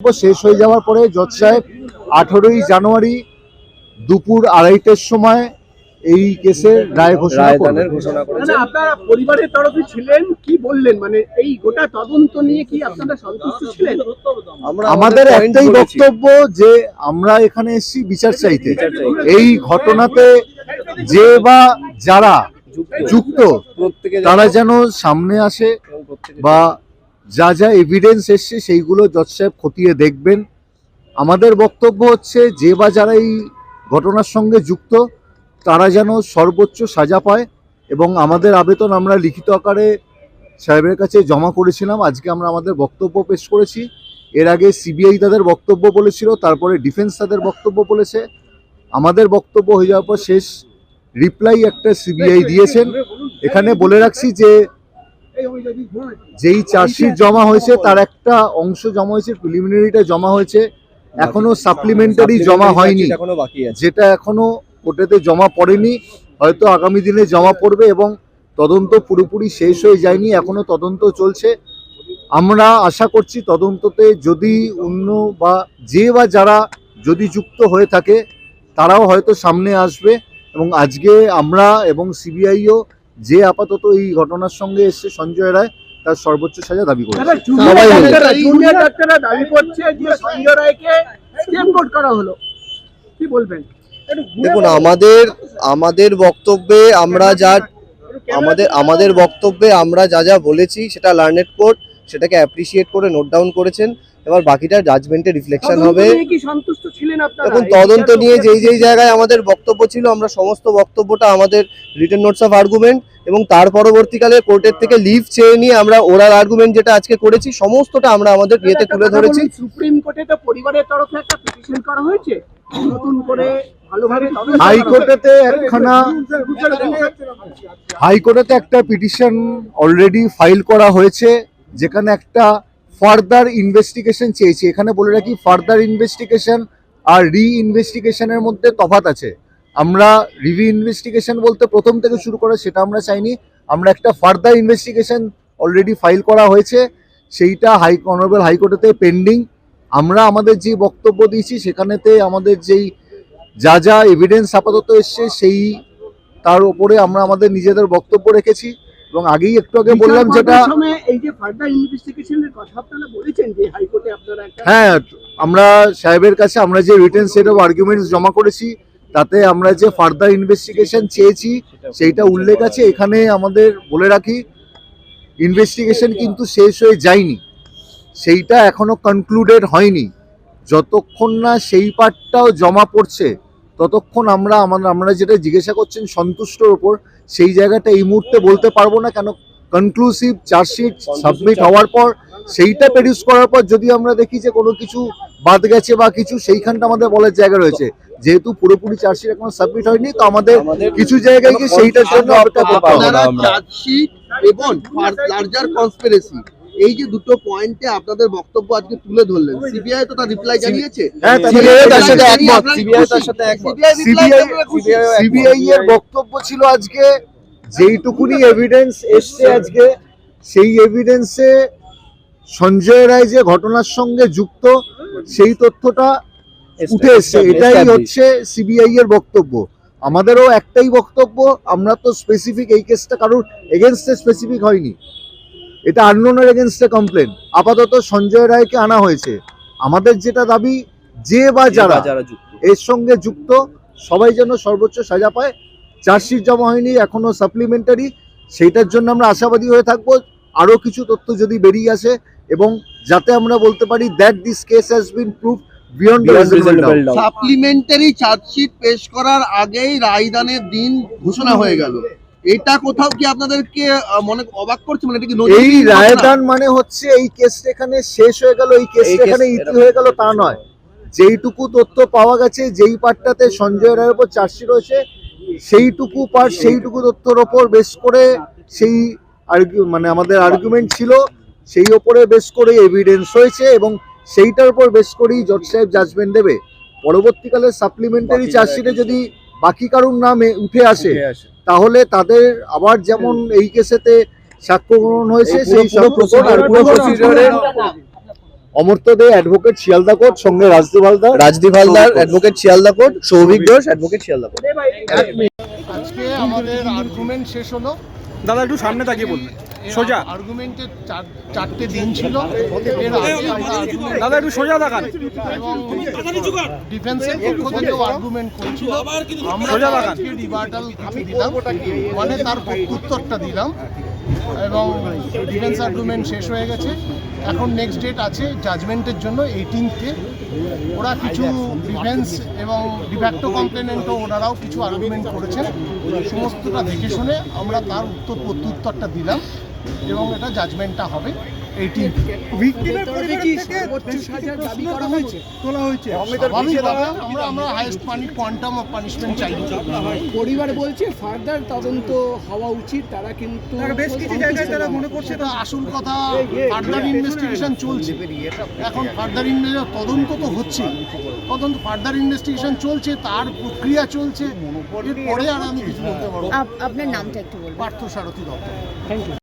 শেষ হয়ে যাওয়ার পরে জজ সাহেব আঠেরোই জানুয়ারি দুপুর আড়াইটের সময় এই কেসের রায় ঘোষণা করবেন। ঘোষণা না, আপনারা পরিবারের তরফে ছিলেন কি বললেন? মানে এই গোটা তদন্ত নিয়ে কি আপনারা সন্তুষ্ট ছিলেন? আমাদের একটাই বক্তব্য যে আমরা এখানে এসেছি বিচার চাইতে। এই ঘটনাতে যে বা যারা যুক্ত। তারা যেন সামনে আসে বা যা যা এভিডেন্স এসছে সেইগুলো জজ সাহেব খতিয়ে দেখবেন। আমাদের বক্তব্য হচ্ছে যে বা যারা এই ঘটনার সঙ্গে যুক্ত তারা যেন সর্বোচ্চ সাজা পায় এবং আমাদের আবেদন আমরা লিখিত আকারে সাহেবের কাছে জমা করেছিলাম। আজকে আমরা আমাদের বক্তব্য পেশ করেছি। এর আগে সিবিআই তাদের বক্তব্য বলেছিল তারপরে ডিফেন্স তাদের বক্তব্য বলেছে। আমাদের বক্তব্য হয়ে যাওয়ার পর শেষ। রিপ্লাই একটা সিবিআই দিয়েছেন। এখানে বলে রাখছি যে যেই চার্জশিট জমা হয়েছে তার একটা অংশ জমা হয়েছে প্রিলিমিনারিটা জমা হয়েছে। এখনও সাপ্লিমেন্টারি জমা হয়নি। যেটা এখনও কোর্টেতে জমা পড়েনি। হয়তো আগামী দিনে জমা পড়বে এবং তদন্ত পুরোপুরি শেষ হয়ে যায়নি। এখনও তদন্ত চলছে। আমরা আশা করছি তদন্ততে যদি অন্য বা যে বা যারা যদি যুক্ত হয়ে থাকে তারাও হয়তো সামনে আসবে। এবং আজকে আমরা এবং সিবিআইও যে আপাতত এই ঘটনার সঙ্গে এসছে সঞ্জয় রায় তার সর্বোচ্চ সাজা দাবি করেছে। করছে যে সঞ্জয় রায়কে করা হলো। কি বলবেন? দেখুন আমাদের আমাদের বক্তব্যে আমরা যা আমাদের আমাদের বক্তব্যে আমরা যা যা বলেছি সেটা লার্নেড কোর্ট সেটাকে অ্যাপ্রিসিয়েট করে নোট ডাউন করেছেন। এবার বাকিটা জাজমেন্টে রিফ্লেকশন হবে। নিয়ে কি সন্তুষ্ট ছিলেন আপনারা? এখন তদন্ত নিয়ে যেই যেই জায়গায় আমাদের বক্তব্য ছিল আমরা সমস্ত বক্তব্যটা আমাদের রিটেন নোটস অফ আর্গুমেন্ট এবং তার পরবর্তীকালে কোর্টের থেকে লিভ চেয়ে নিয়ে আমরা ওরাল আর্গুমেন্ট যেটা আজকে করেছি সমস্তটা আমরা আমাদের ইয়েতে একটা তুলে ধরেছি। সুপ্রিম কোর্টে তো পরিবারের তরফে একটা পিটিশন করা হয়েছে। নতুন করে ভালোভাবে তদন্ত করা হাইকোর্টেতে একখানা হাইকোর্টেতে একটা পিটিশন অলরেডি ফাইল করা হয়েছে। যেখানে একটা ফার্দার ইনভেস্টিগেশন চেয়েছি। এখানে বলে রাখি ফার্দার ইনভেস্টিগেশন আর রি ইনভেস্টিগেশনের মধ্যে তফাৎ আছে। আমরা রিভি ইনভেস্টিগেশন বলতে প্রথম থেকে শুরু করে সেটা আমরা চাইনি। আমরা একটা ফার্দার ইনভেস্টিগেশন অলরেডি ফাইল করা হয়েছে। সেইটা হাই অনারেবল হাইকোর্টেতে পেন্ডিং আমরা আমাদের যে বক্তব্য দিয়েছি, সেখানেতে আমাদের যেই যা যা এভিডেন্স আপাতত এসছে, সেই তার উপরে আমরা আমাদের নিজেদের বক্তব্য রেখেছি। এবং আগেই একটু আগে বললাম যেটা এই যে ফার্দার ইনভেস্টিগেশনের কথা আপনারা বলেছেন যে হাইকোর্টে আপনারা হ্যাঁ আমরা সাহেবের কাছে আমরা যে রিটার্ন সেট অফ আর্গুমেন্টস জমা করেছি তাতে আমরা যে ফার্দার ইনভেস্টিগেশন চেয়েছি সেইটা উল্লেখ আছে। এখানে আমাদের বলে রাখি ইনভেস্টিগেশন কিন্তু শেষ হয়ে যায়নি। সেইটা এখনও কনক্লুডেড হয়নি। যতক্ষণ না সেই পার্টটাও জমা পড়ছে ততক্ষণ আমরা আমরা আমরা যেটা জিজ্ঞাসা করছেন সন্তুষ্টর ওপর সেই জায়গাটা এই মুহূর্তে বলতে পারব না কেন? কনক্লুসিভ চার্জশিট সাবমিট হওয়ার পর সেইটা প্রডিউস করার পর যদি আমরা দেখি যে কোনো কিছু বাদ গেছে বা কিছু সেইখানটা আমাদের বলার জায়গা রয়েছে। যেহেতু পুরোপুরি চার্জশিট এখন সাবমিট হয়নি তো আমাদের কিছু জায়গায় গিয়ে সেইটার জন্য অপেক্ষা করতে হবে। আমরা। চার্জশিট এবং লার্জার কনস্পিরেসি এই যে দুটো পয়েন্টে আপনাদের বক্তব্য আজকে তুলে ধরলেন সিবিআই তো তার রিপ্লাই জানিয়েছে? হ্যাঁ, সিবিআই এর বক্তব্য ছিল আজকে যেইটুকুনি এভিডেন্স এসছে আজকে সেই এভিডেন্সে সঞ্জয় রায় যে ঘটনার সঙ্গে যুক্ত সেই তথ্যটা উঠে এসছে। এটাই হচ্ছে সিবিআই এর বক্তব্য। আমাদেরও একটাই বক্তব্য আমরা তো স্পেসিফিক এই কেসটা কারোর এগেনস্টে স্পেসিফিক হয়নি। এটা আননোনের এগেনস্টে কমপ্লেন আপাতত সঞ্জয় রায়কে আনা হয়েছে। আমাদের যেটা দাবি যে বা যারা যারা যুক্ত। এর সঙ্গে যুক্ত সবাই যেন সর্বোচ্চ সাজা পায়। চার্জশিট জমা হয়নি এখনও সাপ্লিমেন্টারি সেইটার জন্য আমরা আশাবাদী হয়ে থাকব। আরও কিছু তথ্য যদি বেরিয়ে আসে এবং যাতে আমরা বলতে পারি that this case has been prove beyond. Supplementary chargesheet পেশ করার আগেই রায়দানের দিন ঘোষণা হয়ে গেল। এটা কোথাও কি আপনাদেরকে মনে অবাক করছে? মানে এটা কি এই রায়দান মানে হচ্ছে এই কেসটা এখানে শেষ হয়ে গেল এই কেসটা এখানে ইতি হয়ে গেল তা নয়। যেইটুকু তথ্য পাওয়া গেছে যেই পার্টটাতে সঞ্জয় রায়ের উপর চার্জশিট রয়েছে সেইটুকু পার্ট সেইটুকু তথ্যর ওপর বেশ করে সেই আর্গু মানে আমাদের আর্গুমেন্ট ছিল সেই ওপরে বেশ করে এভিডেন্স হয়েছে এবং সেইটার উপর বেশ করেই জজ সাহেব জাজমেন্ট দেবে। পরবর্তীকালে সাপ্লিমেন্টারি চার্জশিটে যদি বাকি কারুর নামে উঠে আসে উঠে আসে। তাহলে তাদের আবার যেমন এই কেসেতে সাক্ষ্য গ্রহণ হয়েছে সেই অমর্ত্য দে অ্যাডভোকেট শিয়ালদা কোর্ট সঙ্গে Rajdeep Haldar. Rajdeep Haldar advocate Sealdah court Souvik Ghosh advocate Sealdah court আজকে আমাদের আর্গুমেন্ট শেষ হলো। দাদা একটু সামনে তাকিয়ে বলবেন। সোজা। আর্গুমেন্টের চারটে দিন ছিল। দাদা একটু সোজা দেখান এবং ডিফেন্সের পক্ষ থেকেও আর্গুমেন্ট করছিল। আমরা সোজা দেখান রিভার্টাল দিলাম। মানে তার উত্তরটা দিলাম। এবং ডিফেন্স আর্গুমেন্ট শেষ হয়ে গেছে। এখন নেক্সট ডেট আছে জাজমেন্টের জন্য এইটিনথে ওরা কিছু ডিফেন্স এবং ডিফ্যাক্টো কমপ্লেনেন্টও ওনারাও কিছু আর্গুমেন্ট করেছেন। সমস্তটা দেখে শুনে আমরা তার উত্তর প্রত্যুত্তরটা দিলাম এবং এটা জাজমেন্টটা হবে। এইটিন স্বাভাবিকভাবে আমরা আমরা হাইয়েস্ট পানি কোয়ান্টাম অফ পানিশমেন্ট চাই পরিবার বলছে ফার্দার তদন্ত হওয়া উচিত তারা কিন্তু বেশ কিছু জায়গায় তারা মনে করছে আসল কথা ফার্দার ইনভেস্টিগেশন চলছে এখন ফার্দার ইনভেস্টিগেশন তদন্ত তো হচ্ছে তদন্ত ফার্দার ইনভেস্টিগেশন চলছে তার প্রক্রিয়া চলছে পরে আর আমি কিছু বলতে পারব আপনার নামটা একটু বলবেন পার্থ সারথী দত্ত